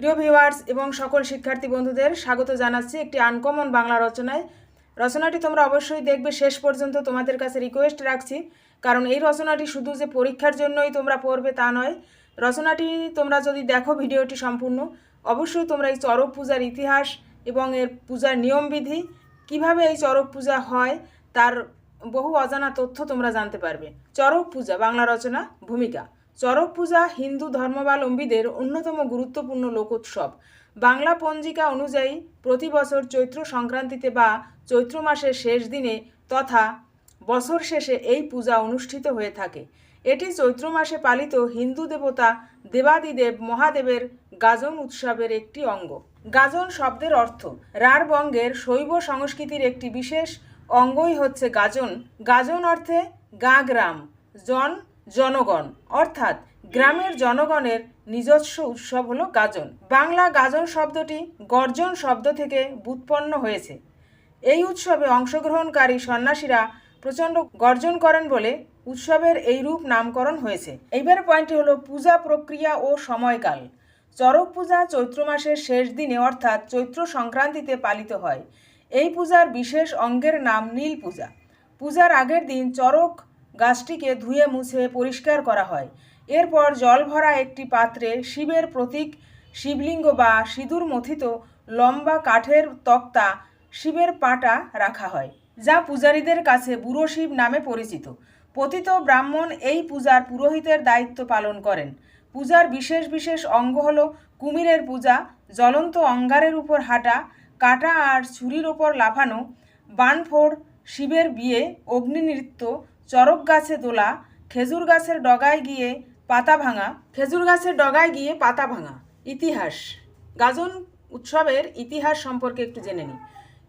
প্রিয় ভিউয়ার্স এবং সকল শিক্ষার্থী বন্ধুদের স্বাগত জানাচ্ছি একটি আনকমন বাংলা রচনায়। রচনাটি তোমরা অবশ্যই দেখবে, শেষ পর্যন্ত তোমাদের কাছে রিকোয়েস্ট রাখছি। কারণ এই রচনাটি শুধু যে পরীক্ষার জন্যই তোমরা পড়বে তা নয়। রচনাটি তোমরা যদি দেখো ভিডিওটি সম্পূর্ণ, অবশ্যই তোমরা এই চরক পূজার ইতিহাস এবং এর পূজার নিয়মবিধি কীভাবে এই চরক পূজা হয়, তার বহু অজানা তথ্য তোমরা জানতে পারবে। চরক পূজা, বাংলা রচনা, ভূমিকা। চড়ক পূজা, হিন্দু ধর্মাবলম্বীদের অন্যতম গুরুত্বপূর্ণ লোকোৎসব। বাংলা পঞ্জিকা অনুযায়ী প্রতি বছর চৈত্র সংক্রান্তিতে বা চৈত্র মাসের শেষ দিনে তথা বছর শেষে এই পূজা অনুষ্ঠিত হয়ে থাকে। এটি চৈত্র মাসে পালিত হিন্দু দেবতা দেবাদিদেব মহাদেবের গাজন উৎসবের একটি অঙ্গ। গাজন শব্দের অর্থ রাঢ়বঙ্গের শৈব সংস্কৃতির একটি বিশেষ অঙ্গই হচ্ছে গাজন। গাজন অর্থে গা গ্রাম। জন জনগণ। অর্থাৎ গ্রামের জনগণের নিজস্ব উৎসব হলো গাজন। বাংলা গাজন শব্দটি গর্জন শব্দ থেকে বুৎপন্ন হয়েছে। এই উৎসবে অংশগ্রহণকারী সন্ন্যাসীরা প্রচণ্ড গর্জন করেন বলে উৎসবের এই রূপ নামকরণ হয়েছে। এইবার পয়েন্টটি হলো পূজা প্রক্রিয়া ও সময়কাল। চরক পূজা চৈত্র মাসের শেষ দিনে অর্থাৎ চৈত্র সংক্রান্তিতে পালিত হয়। এই পূজার বিশেষ অঙ্গের নাম নীল পূজা। পূজার আগের দিন চড়ক গাছটিকে ধুয়ে মুছে পরিষ্কার করা হয়। এরপর জল ভরা একটি পাত্রে শিবের প্রতীক, শিবলিঙ্গ বা সিঁদুর মথিত লম্বা কাঠের তক্তা শিবের পাটা রাখা হয়, যা পূজারীদের কাছে বুড়ো শিব নামে পরিচিত। পতিত ব্রাহ্মণ এই পূজার পুরোহিতের দায়িত্ব পালন করেন। পূজার বিশেষ বিশেষ অঙ্গ হল কুমিরের পূজা, জ্বলন্ত অঙ্গারের উপর হাঁটা, কাটা আর ছুরির ওপর লাফানো, বানফোড়, শিবের বিয়ে অগ্নি নৃত্য চরক গাছে দোলা, খেজুর গাছের ডগায় গিয়ে পাতা ভাঙা, খেজুর গাছের ডগায় গিয়ে পাতা ভাঙা। ইতিহাস। গাজন উৎসবের ইতিহাস সম্পর্কে একটু জেনে নিই।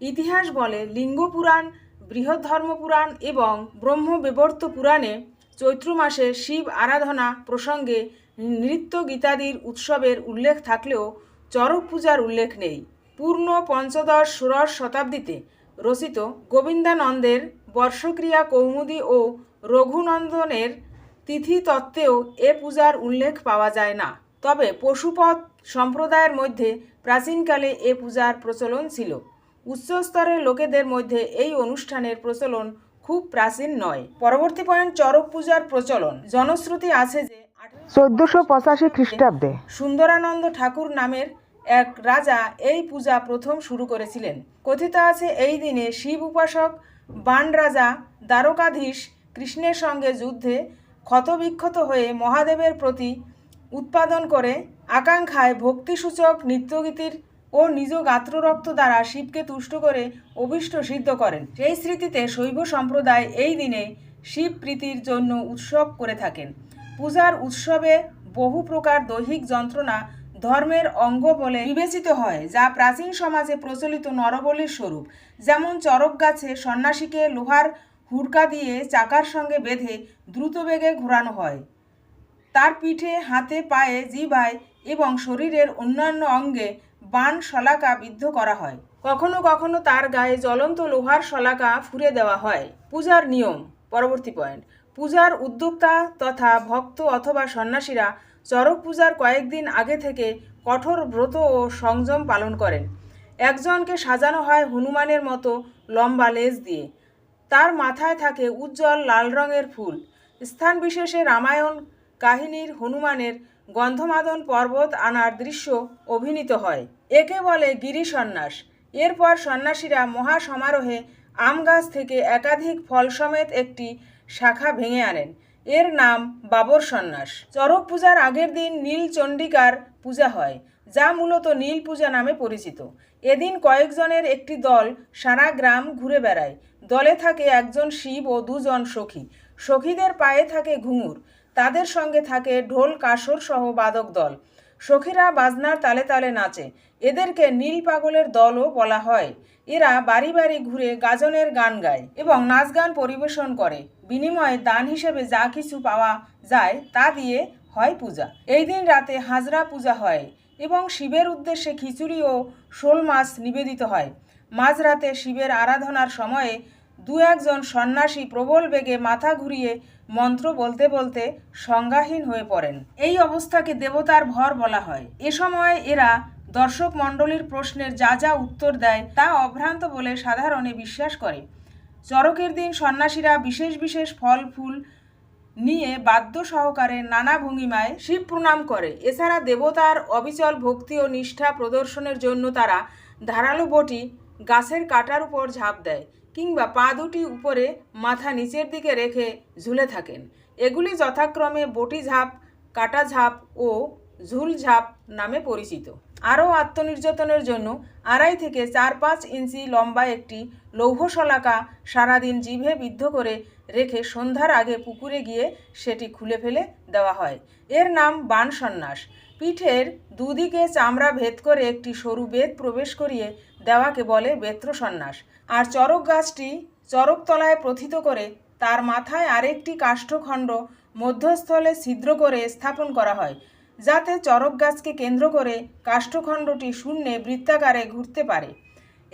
ইতিহাস বলে লিঙ্গ পুরাণ, বৃহৎ ধর্মপুরাণ এবং ব্রহ্ম ব্রহ্মবিবর্ত পুরাণে চৈত্র মাসে শিব আরাধনা প্রসঙ্গে নৃত্য গীতাদির উৎসবের উল্লেখ থাকলেও চরক পূজার উল্লেখ নেই। পূর্ণ পঞ্চদশ ষোড়শ শতাব্দীতে রচিত গোবিন্দানন্দের বর্ষক্রিয়া কৌমুদী ও রঘুনন্দনের তিথি তত্ত্বেও এ পূজার উল্লেখ পাওয়া যায় না। তবে পশুপথ সম্প্রদায়ের মধ্যে প্রাচীনকালে এ পূজার প্রচলন ছিল। উচ্চস্তরের লোকেদের মধ্যে এই অনুষ্ঠানের প্রচলন খুব প্রাচীন নয়। পরবর্তী পয়েন্ট চরক পূজার প্রচলন। জনশ্রুতি আছে যে চোদ্দশো পঁচাশি খ্রিস্টাব্দে সুন্দরানন্দ ঠাকুর নামের এক রাজা এই পূজা প্রথম শুরু করেছিলেন। কথিত আছে, এই দিনে শিব উপাসক, বান রাজা, দ্বারকাধীশ কৃষ্ণের সঙ্গে যুদ্ধে ক্ষতবিক্ষত হয়ে মহাদেবের প্রতি উৎপাদন করে আকাঙ্ক্ষায় ভক্তিসূচক নৃত্যগীতির ও নিজ গাত্ররক্ত দ্বারা শিবকে তুষ্ট করে অভিষ্ট সিদ্ধ করেন। সেই স্মৃতিতে শৈব সম্প্রদায় এই দিনে শিব প্রীতির জন্য উৎসব করে থাকেন। পূজার উৎসবে বহু প্রকার দৈহিক যন্ত্রণা ধর্মের অঙ্গ বলে বিবেচিত হয়, যা প্রাচীন সমাজে প্রচলিত নরবলির স্বরূপ। যেমন চরক গাছে সন্ন্যাসীকে লোহার হুড়কা দিয়ে চাকার সঙ্গে বেঁধে দ্রুত বেগে ঘোরানো হয়। তার পিঠে, হাতে, পায়ে, জিভায় এবং শরীরের অন্যান্য অঙ্গে বান শলাকা বিদ্ধ করা হয়। কখনো কখনো তার গায়ে জ্বলন্ত লোহার শলাকা ফুরে দেওয়া হয়। পূজার নিয়ম, পরবর্তী পয়েন্ট পূজার উদ্যোক্তা তথা ভক্ত অথবা সন্ন্যাসীরা চরক পূজার কয়েকদিন আগে থেকে কঠোর ব্রত ও সংযম পালন করেন। একজনকে সাজানো হয় হনুমানের মতো লম্বা লেজ দিয়ে। তার মাথায় থাকে উজ্জ্বল লাল রঙের ফুল। স্থান বিশেষে রামায়ণ কাহিনীর হনুমানের গন্ধমাদন পর্বত আনার দৃশ্য অভিনীত হয়। একে বলে গিরি সন্ন্যাস। এরপর সন্ন্যাসীরা মহা সমারোহে আম গাছ থেকে একাধিক ফল সমেত একটি শাখা ভেঙে আনেন। এর নাম বাবর সন্ন্যাস। চরক পূজার আগের দিন নীল চণ্ডিকার পূজা হয়, যা মূলত নীল পূজা নামে পরিচিত। এদিন কয়েকজনের একটি দল সারা গ্রাম ঘুরে বেড়ায়। দলে থাকে একজন শিব ও দুজন সখী। সখীদের পায়ে থাকে ঘুঙুর। তাদের সঙ্গে থাকে ঢোল, কাসর সহ বাদক দল। সখীরা বাজনার তালে তালে নাচে। এদেরকে নীল পাগলের দলও বলা হয়। এরা বাড়ি বাড়ি ঘুরে গাজনের গান গায় এবং নাচ গান পরিবেশন করে। বিনিময়ে দান হিসেবে যা কিছু পাওয়া যায় তা দিয়ে হয় পূজা। এই দিন রাতে হাজরা পূজা হয় এবং শিবের উদ্দেশ্যে খিচুড়ি ও শোল মাছ নিবেদিত হয়। মাঝরাতে শিবের আরাধনার সময়ে দু একজন সন্ন্যাসী প্রবল বেগে মাথা ঘুরিয়ে মন্ত্র বলতে বলতে সংজ্ঞাহীন হয়ে পড়েন। এই অবস্থাকে দেবতার ভর বলা হয়। এ সময় এরা দর্শক মণ্ডলীর প্রশ্নের যা যা উত্তর দেয় তা অভ্রান্ত বলে সাধারণে বিশ্বাস করে। চরকের দিন সন্ন্যাসীরা বিশেষ বিশেষ ফল, ফুল নিয়ে বাদ্য সহকারে নানা ভঙ্গিমায় শিব প্রণাম করে। এছাড়া দেবতার অবিচল ভক্তি ও নিষ্ঠা প্রদর্শনের জন্য তারা ধারালো বটি গাছের কাটার উপর ঝাঁপ দেয়। কিংবা পা দুটি উপরে মাথা নিচের দিকে রেখে ঝুলে থাকেন। এগুলি যথাক্রমে বটি ঝাঁপ, কাটা ঝাঁপ ও ঝুল ঝাঁপ নামে পরিচিত। আরও আত্মনির্যাতনের জন্য আড়াই থেকে চার পাঁচ ইঞ্চি লম্বা একটি লৌহশলাকা সারাদিন জিভে বিদ্ধ করে রেখে সন্ধ্যার আগে পুকুরে গিয়ে সেটি খুলে ফেলে দেওয়া হয়। এর নাম বান সন্ন্যাস। পিঠের দুদিকে চামড়া ভেদ করে একটি সরু বেদ প্রবেশ করিয়ে দেওয়াকে বলে বেত্র সন্ন্যাস। আর চরক গাছটি চরকতলায় প্রথিত করে তার মাথায় আরেকটি কাষ্ঠখণ্ড মধ্যস্থলে ছিদ্র করে স্থাপন করা হয়, যাতে চরক গাছকে কেন্দ্র করে কাষ্ঠখণ্ডটি শূন্যে বৃত্তাকারে ঘুরতে পারে।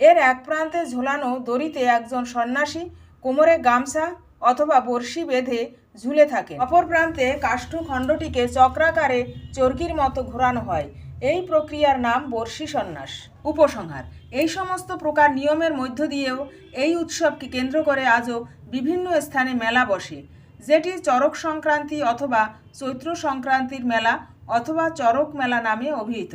এর এক প্রান্তে ঝোলানো দড়িতে একজন সন্ন্যাসী কোমরে গামছা অথবা বড়শি বেঁধে ঝুলে থাকে। অপর প্রান্তে কাষ্ঠখণ্ডটিকে চক্রাকারে চর্কির মতো ঘোরানো হয়। এই প্রক্রিয়ার নাম বর্ষি সন্ন্যাস, উপসংহার। এই সমস্ত প্রকার নিয়মের মধ্য দিয়েও এই উৎসবকে কেন্দ্র করে আজও বিভিন্ন স্থানে মেলা বসে, যেটি চরক সংক্রান্তি অথবা চৈত্র সংক্রান্তির মেলা অথবা চরক মেলা নামে অভিহিত।